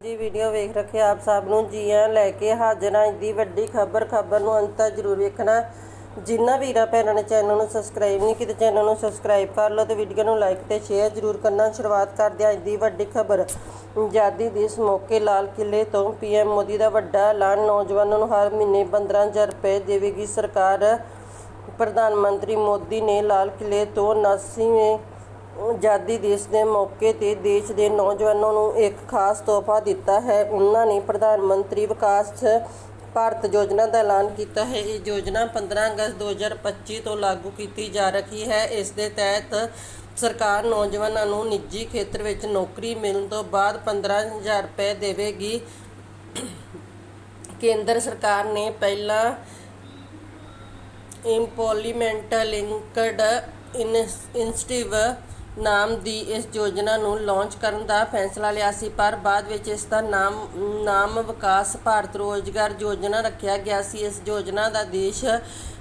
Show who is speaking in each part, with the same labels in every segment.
Speaker 1: ਜੀ ਵੀਡੀਓ ਵੇਖ ਰੱਖੇ ਆਪ ਸਭ ਨੂੰ, ਜੀ ਆਇਆਂ ਲੈ ਕੇ ਹਾਜ਼ਰ ਹਾਂ ਦੀ ਵੱਡੀ ਖਬਰ ਖਬਰ ਨੂੰ ਅੰਤ ਤੱਕ ਜ਼ਰੂਰ ਵੇਖਣਾ। ਜਿਨ੍ਹਾਂ ਵੀਰਾਂ ਭੈਣਾਂ ਨੇ ਚੈਨਲ ਨੂੰ ਸਬਸਕ੍ਰਾਈਬ ਨਹੀਂ ਕੀਤਾ ਚੈਨਲ ਨੂੰ ਸਬਸਕ੍ਰਾਈਬ ਕਰ ਲਓ ਤੇ ਵੀਡੀਓ ਨੂੰ ਲਾਈਕ ਤੇ ਸ਼ੇਅਰ ਜ਼ਰੂਰ ਕਰਨਾ। ਸ਼ੁਰੂਆਤ ਕਰਦੇ ਹਾਂ ਅੱਜ ਦੀ ਵੱਡੀ ਖਬਰ। ਆਜ਼ਾਦੀ ਦਿਵਸ ਮੌਕੇ ਲਾਲ ਕਿਲੇ ਤੋਂ ਪੀਐਮ ਮੋਦੀ ਦਾ ਵੱਡਾ ਐਲਾਨ। ਨੌਜਵਾਨਾਂ ਨੂੰ ਹਰ ਮਹੀਨੇ 15000 ਰੁਪਏ ਦੇਵੇਗੀ ਸਰਕਾਰ। ਪ੍ਰਧਾਨ ਮੰਤਰੀ ਮੋਦੀ ਨੇ ਲਾਲ ਕਿਲੇ ਤੋਂ 79ਵੇਂ ਆਜ਼ਾਦੀ ਦਿਵਸ ਦੇ ਮੌਕੇ ਤੇ ਦੇਸ਼ ਦੇ ਨੌਜਵਾਨਾਂ ਨੂੰ ਇੱਕ ਖਾਸ ਤੋਹਫਾ ਦਿੱਤਾ ਹੈ। ਉਹਨਾਂ ਨੇ ਪ੍ਰਧਾਨ ਮੰਤਰੀ ਵਿਕਾਸ ਭਾਰਤ ਯੋਜਨਾ ਦਾ ਐਲਾਨ ਕੀਤਾ ਹੈ। ਇਹ ਯੋਜਨਾ 15 ਅਗਸਤ 2025 ਤੋਂ ਲਾਗੂ ਕੀਤੀ ਜਾ ਰਹੀ ਹੈ। ਇਸ ਦੇ ਤਹਿਤ ਸਰਕਾਰ ਨੌਜਵਾਨਾਂ ਨੂੰ ਨਿੱਜੀ ਖੇਤਰ ਵਿੱਚ ਨੌਕਰੀ ਮਿਲਣ ਤੋਂ ਬਾਅਦ 15000 ਰੁਪਏ ਦੇਵੇਗੀ। ਕੇਂਦਰ ਸਰਕਾਰ ਨੇ ਪਹਿਲਾਂ ਇੰਪਲੀਮੈਂਟ ਲਿੰਕਡ ਇਨਿਸ਼ੀਟਿਵ ਨਾਮ ਦੀ ਇਸ ਯੋਜਨਾ ਨੂੰ ਲਾਂਚ ਕਰਨ ਦਾ ਫੈਸਲਾ ਲਿਆ ਸੀ, ਪਰ ਬਾਅਦ ਵਿੱਚ ਇਸ ਦਾ ਨਾਮ ਨਾਮ ਵਿਕਾਸ ਭਾਰਤ ਰੋਜ਼ਗਾਰ ਯੋਜਨਾ ਰੱਖਿਆ ਗਿਆ ਸੀ। ਇਸ ਯੋਜਨਾ ਦਾ ਦੇਸ਼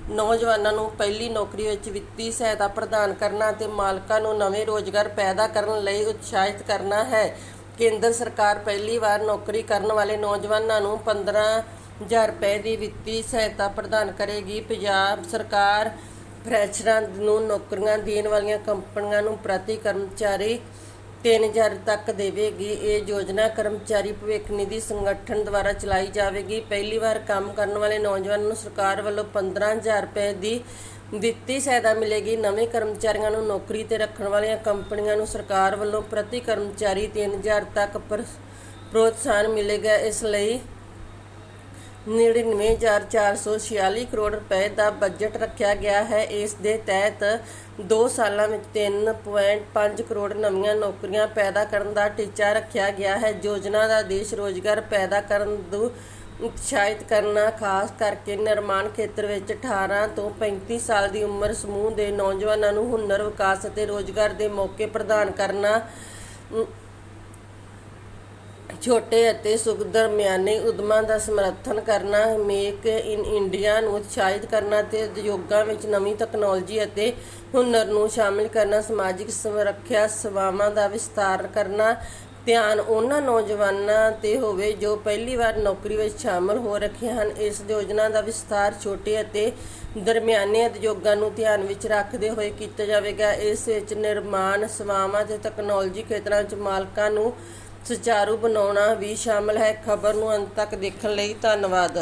Speaker 1: ਨੌਜਵਾਨਾਂ ਨੂੰ ਪਹਿਲੀ ਨੌਕਰੀ ਵਿੱਚ ਵਿੱਤੀ ਸਹਾਇਤਾ ਪ੍ਰਦਾਨ ਕਰਨਾ ਅਤੇ ਮਾਲਕਾਂ ਨੂੰ ਨਵੇਂ ਰੋਜ਼ਗਾਰ ਪੈਦਾ ਕਰਨ ਲਈ ਉਤਸ਼ਾਹਿਤ ਕਰਨਾ ਹੈ। ਕੇਂਦਰ ਸਰਕਾਰ ਪਹਿਲੀ ਵਾਰ ਨੌਕਰੀ ਕਰਨ ਵਾਲੇ ਨੌਜਵਾਨਾਂ ਨੂੰ 15000 ਰੁਪਏ ਦੀ ਵਿੱਤੀ ਸਹਾਇਤਾ ਪ੍ਰਦਾਨ ਕਰੇਗੀ। ਪੰਜਾਬ ਸਰਕਾਰ ਫਰੈਸ਼ਰਾਂ ਨੂੰ ਨੌਕਰੀਆਂ ਦੇਣ ਵਾਲੀਆਂ ਕੰਪਨੀਆਂ ਨੂੰ ਪ੍ਰਤੀ ਕਰਮਚਾਰੀ 3000 ਤੱਕ ਦੇਵੇਗੀ। ਇਹ ਯੋਜਨਾ ਕਰਮਚਾਰੀ ਭਵਿੱਖ ਨਿਧੀ ਸੰਗਠਨ ਦੁਆਰਾ ਚਲਾਈ ਜਾਵੇਗੀ। ਪਹਿਲੀ ਵਾਰ ਕੰਮ ਕਰਨ ਵਾਲੇ ਨੌਜਵਾਨਾਂ ਨੂੰ ਸਰਕਾਰ ਵੱਲੋਂ 15000 ਰੁਪਏ ਦੀ ਵਿੱਤੀ ਸਹਾਇਤਾ ਮਿਲੇਗੀ। ਨਵੇਂ ਕਰਮਚਾਰੀਆਂ ਨੂੰ ਨੌਕਰੀ ਤੇ ਰੱਖਣ ਵਾਲੀਆਂ ਕੰਪਨੀਆਂ ਨੂੰ ਸਰਕਾਰ ਵੱਲੋਂ ਪ੍ਰਤੀ ਕਰਮਚਾਰੀ 3000 ਤੱਕ ਪ੍ਰੋਤਸਾਹਨ ਮਿਲੇਗਾ। ਇਸ ਲਈ 99446 ਕਰੋੜ ਰੁਪਏ ਦਾ ਬਜਟ ਰੱਖਿਆ ਗਿਆ ਹੈ। ਇਸ ਦੇ ਤਹਿਤ 2 ਸਾਲਾਂ ਵਿੱਚ 3.5 ਕਰੋੜ ਨਵੀਆਂ ਨੌਕਰੀਆਂ ਪੈਦਾ ਕਰਨ ਦਾ ਟੀਚਾ ਰੱਖਿਆ ਗਿਆ ਹੈ। ਯੋਜਨਾ ਦਾ ਦੇਸ਼ ਰੋਜ਼ਗਾਰ ਪੈਦਾ ਕਰਨ ਨੂੰ ਉਤਸ਼ਾਹਿਤ ਕਰਨਾ, ਖਾਸ ਕਰਕੇ ਨਿਰਮਾਣ ਖੇਤਰ ਵਿੱਚ 18 ਤੋਂ 35 ਸਾਲ ਦੀ ਉਮਰ ਸਮੂਹ ਦੇ ਨੌਜਵਾਨਾਂ ਨੂੰ ਹੁਨਰ, ਵਿਕਾਸ ਅਤੇ ਰੋਜ਼ਗਾਰ ਦੇ ਮੌਕੇ ਪ੍ਰਦਾਨ ਕਰਨਾ ਛੋਟੇ ਅਤੇ ਸੁਖ ਦਰਮਿਆਨੇ ਉਦਮਾਂ ਦਾ ਸਮਰਥਨ ਕਰਨਾ, ਮੇਕ ਇਨ ਇੰਡੀਆ ਨੂੰ ਉਤਸ਼ਾਹਿਤ ਕਰਨਾ ਤੇ ਉਦਯੋਗਾਂ ਵਿੱਚ ਨਵੀਂ ਤਕਨਾਲੋਜੀ ਅਤੇ ਹੁਨਰ ਨੂੰ ਸ਼ਾਮਿਲ ਕਰਨਾ, ਸਮਾਜਿਕ ਸੁਰੱਖਿਆ ਸੇਵਾਵਾਂ ਦਾ ਵਿਸਤਾਰ ਕਰਨਾ, ਧਿਆਨ ਉਹਨਾਂ ਨੌਜਵਾਨਾਂ ਤੇ ਹੋਵੇ ਜੋ ਪਹਿਲੀ ਵਾਰ ਨੌਕਰੀ ਵਿੱਚ ਸ਼ਾਮਲ ਹੋ ਰੱਖੇ ਹਨ। ਇਸ ਯੋਜਨਾ ਦਾ ਵਿਸਤਾਰ ਛੋਟੇ ਅਤੇ ਦਰਮਿਆਨੇ ਉਦਯੋਗਾਂ ਨੂੰ ਧਿਆਨ ਵਿੱਚ ਰੱਖਦੇ ਹੋਏ ਕੀਤਾ ਜਾਵੇਗਾ। ਇਸ ਵਿੱਚ ਨਿਰਮਾਣ, ਸੇਵਾਵਾਂ ਤੇ ਤਕਨਾਲੋਜੀ ਖੇਤਰਾਂ ਵਿੱਚ ਮਾਲਕਾਂ ਨੂੰ ਸੁਚਾਰੂ ਬਣਾਉਣਾ ਵੀ ਸ਼ਾਮਲ ਹੈ। ਖਬਰ ਨੂੰ ਅੰਤ ਤੱਕ ਦੇਖਣ ਲਈ ਧੰਨਵਾਦ।